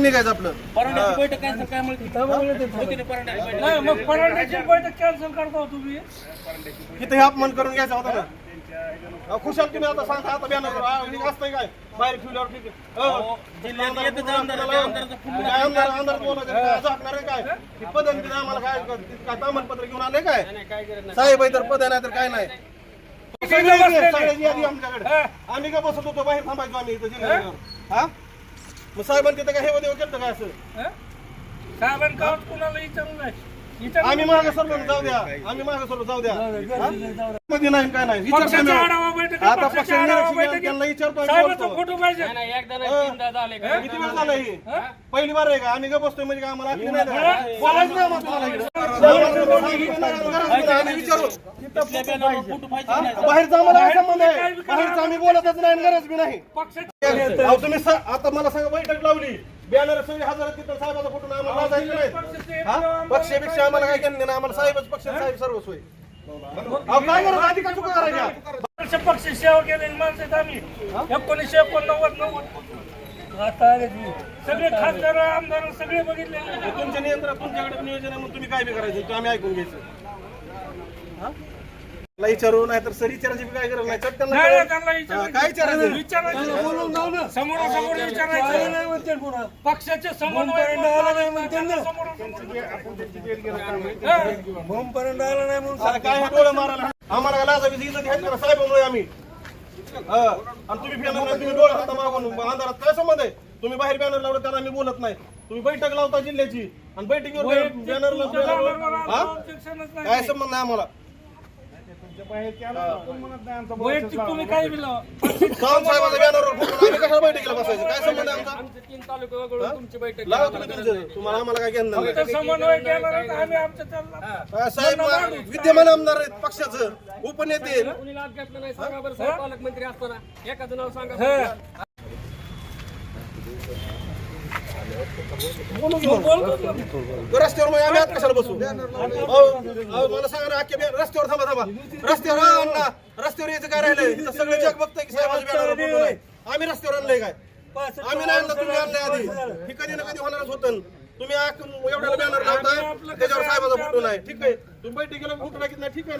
निघायचं आपलं. बैठक कॅन्सल काय म्हणते नाही मग परांड्याची बैठक कॅन्सल करता तुम्ही. इथे हे अपमान करून घ्यायचा होता ना. खुशाल तुम्ही आता सांगता आता बॅनर असतंय काय? बाहेर ठेवल्यावर काय आमदार आमदार बोलायचं. काय झाकणार आहे काय? ती पद आणि तिथे आम्हाला काय काय तामणपत्र घेऊन आले काय? साहेब आहे तर पद आहे नाही. तर काय नाही आम्ही का बसत होतो? बाहेर थांबायचो आम्ही इथं जिल्ह्यावर. हा? मग साहेबांनी तिथं काय हे देव केलं काय असं? साहेबांनी गावात कुणाला नाही. आम्ही मागे सरलो ना, जाऊ द्या. आम्ही मागे सरलो जाऊ द्या. हा? मध्ये नाही काय नाही. विचारतो पक्षाच्या मी. आढावा बैठकीत आता पक्षाच्या पक्षाच्या आढावा निरीक्षक बैठकीत यांना विचारतो आम्ही साहेबाचा बोलतो. फोटो पाहिजे. एकदा नाही तीनदा झाले का? किती वेळ झालं ही? पहिली बार आहे का? आम्ही का बसतोय म्हणजे काय आम्हाला आखली नाही ना? बोलायचं नाही आम्हाला तुम्हाला इकडं. आम्ही विचारू तिथल्या बॅनरवर फोटो पाहिजे? नाही. हा? बाहेरचा आम्हाला काय संबंध आहे बाहेरचा आम्ही बोलतच नाही आणि गरज बी नाही. अहो, तुम्ही सा- आता मला सांगा बैठक लावली. बॅनर सगळे हजार तिथं साहेबाचा फोटो आम्हाला लाजायचं नाही हा? पक्षापेक्षा आम्हाला काय केलं नाही आम्हाला साहेबच पक्ष साहेब सर्वस्व आहे. अहो काय करत आधी का चुका करायच्या वर्ष पक्ष सेवा केलेली माणसं आहेत आम्ही. एकोणीसशे एकोणनव्वद नव्वद. आता आले तुम्ही. सगळे खासदार आमदार सगळे बघितले. तुमच्या नियंत्रण तुमच्याकडे नियोजन आहे म्हणून तुम्ही काय बी करायचं? ते आम्ही ऐकून घ्यायचं. हा? विचारू नाही तर सर विचारायची काय गरज नाही. नाही नाही, नाही त्यांना हा. काय विचारायचं? विचारायचं. बोलून जाऊ ना. समोरासमोर विचारायचं. पक्षाचे समन्वय आता काय हे डोळे मारायला? आम्हाला काय लाजावीची इज्जत घ्यायची ना साहेबांमुळे आम्ही. हा. आणि तुम्ही बॅनर लावून तुम्ही डोळे हाता मागून अंधारात काय संबंध आहे? तुम्ही बाहेर बॅनर लावलं त्याला आम्ही बोलत नाही. तुम्ही बैठक लावता जिल्ह्याची. आणि बैठकीवर बॅनर काय संबंध नाही आम्हाला? वैयक्तिक तुम्ही काय दिलं सावंत साहेबाचा बॅनरवर फोटो आम्ही कशाला बैठकीला बसायचं? काय संबंध आहे आमचा? आमचे तीन तालुके वगळून तुमची बैठक लावा तुम्ही तुमचं. तुम्हाला आम्हाला काय घेणं नाही. फक्त समन्वय केला नाही तर आम्ही आमच्या त्यांना साहेब विद्यमान आमदार आहेत पक्षाचं उपनेते कुणी लाभ घेतला नाही सांगा बरं साहेब पालकमंत्री असताना. एखादं नाव सांगा. रस्त्यावर मग आम्ही आत कशाला बसू? मला सांगा ना अख्ख्या रस्त्यावर थांबा थांबा. रस्त्यावर हा, अण्णा रस्त्यावर यायचं काय राहिलंय? सगळे जग बघतंय की साहेबाच्या आम्ही रस्त्यावर आणलंय काय? आम्ही नाही आणलं तुम्ही आणलंय आधी. हे कधी ना कधी होणारच होतं. तुम्ही आक- एवढ्याला बॅनर लावताय त्याच्यावर साहेबाचा फोटो नाही. ठीक आहे. तुम्ही बैठकीला फोटो टाकीत नाही ठीक आहे